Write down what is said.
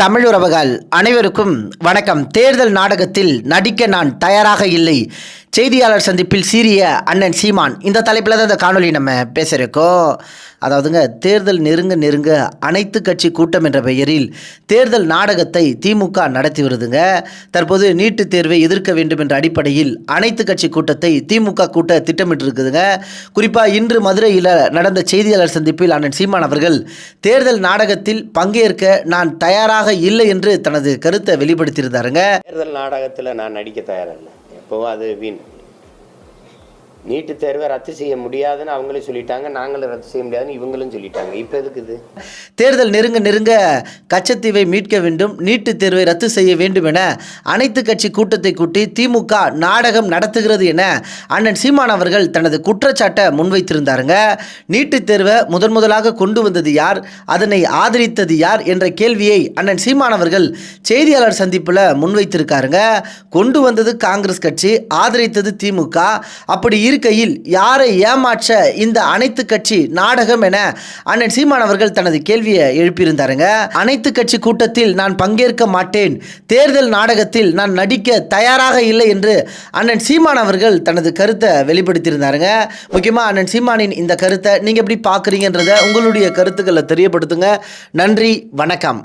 தமிழுறவுகள் அனைவருக்கும் வணக்கம். தேர்தல் நாடகத்தில் நடிக்க நான் தயாராக இல்லை. செய்தியாளர் சந்திப்பில் சீரிய அண்ணன் சீமான். இந்த தலைப்பில் தான் இந்த காணொலி நம்ம பேசியிருக்கோம் அதாவதுங்க தேர்தல் நெருங்க நெருங்க அனைத்து கட்சி கூட்டம் என்ற பெயரில் தேர்தல் நாடகத்தை திமுக நடத்தி வருதுங்க. தற்போது நீட்டுத் தேர்வை எதிர்க்க வேண்டும் என்ற அடிப்படையில் அனைத்து கட்சி கூட்டத்தை திமுக கூட்ட திட்டமிட்டு இருக்குதுங்க குறிப்பாக இன்று மதுரையில் நடந்த செய்தியாளர் சந்திப்பில் அண்ணன் சீமான் அவர்கள் தேர்தல் நாடகத்தில் பங்கேற்க நான் தயாராக இல்லை என்று தனது கருத்தை வெளிப்படுத்தியிருந்தாருங்க. தேர்தல் நாடகத்தில் நான் நடிக்க தயாரில்லை. para o lado. நீட்டு தேர்வை ரத்து செய்ய முடியாதுன்னு அவங்களே சொல்லிட்டாங்க நாங்களும் ரத்து செய்ய முடியாதுன்னு இவங்களும் சொல்லிட்டாங்க. இப்போ எதுக்கு இது? தேர்தல் நெருங்க நெருங்க கச்சத்தீவை மீட்க வேண்டும் நீட்டுத் தேர்வை ரத்து செய்ய வேண்டும் என அனைத்து கட்சி கூட்டத்தை கூட்டி திமுக நாடகம் நடத்துகிறது என அண்ணன் சீமான் அவர்கள் தனது குற்றச்சாட்டை முன்வைத்திருந்தாருங்க. நீட்டுத் தேர்வை முதன் முதலாக கொண்டு வந்தது யார்? அதனை ஆதரித்தது யார் என்ற கேள்வியை அண்ணன் சீமான் அவர்கள் செய்தியாளர் சந்திப்பில் முன்வைத்திருக்காருங்க. கொண்டு வந்தது காங்கிரஸ் கட்சி ஆதரித்தது திமுக. அப்படி இருக்கையில் யாரை ஏமாற்ற இந்த அனைத்து கட்சி நாடகம் என அண்ணன் சீமான் அவர்கள் தனது கேள்வியை எழுப்பியிருந்தாருங்க. அனைத்து கட்சி கூட்டத்தில் நான் பங்கேற்க மாட்டேன். தேர்தல் நாடகத்தில் நான் நடிக்க தயாராக இல்லை என்று அண்ணன் சீமான் அவர்கள் தனது கருத்தை வெளிப்படுத்தியிருந்தாருங்க. முக்கியமாக அண்ணன் சீமானின் இந்த கருத்தை நீங்கள் எப்படி பார்க்குறீங்கன்றத உங்களுடைய கருத்துக்களை தெரியப்படுத்துங்க. நன்றி வணக்கம்.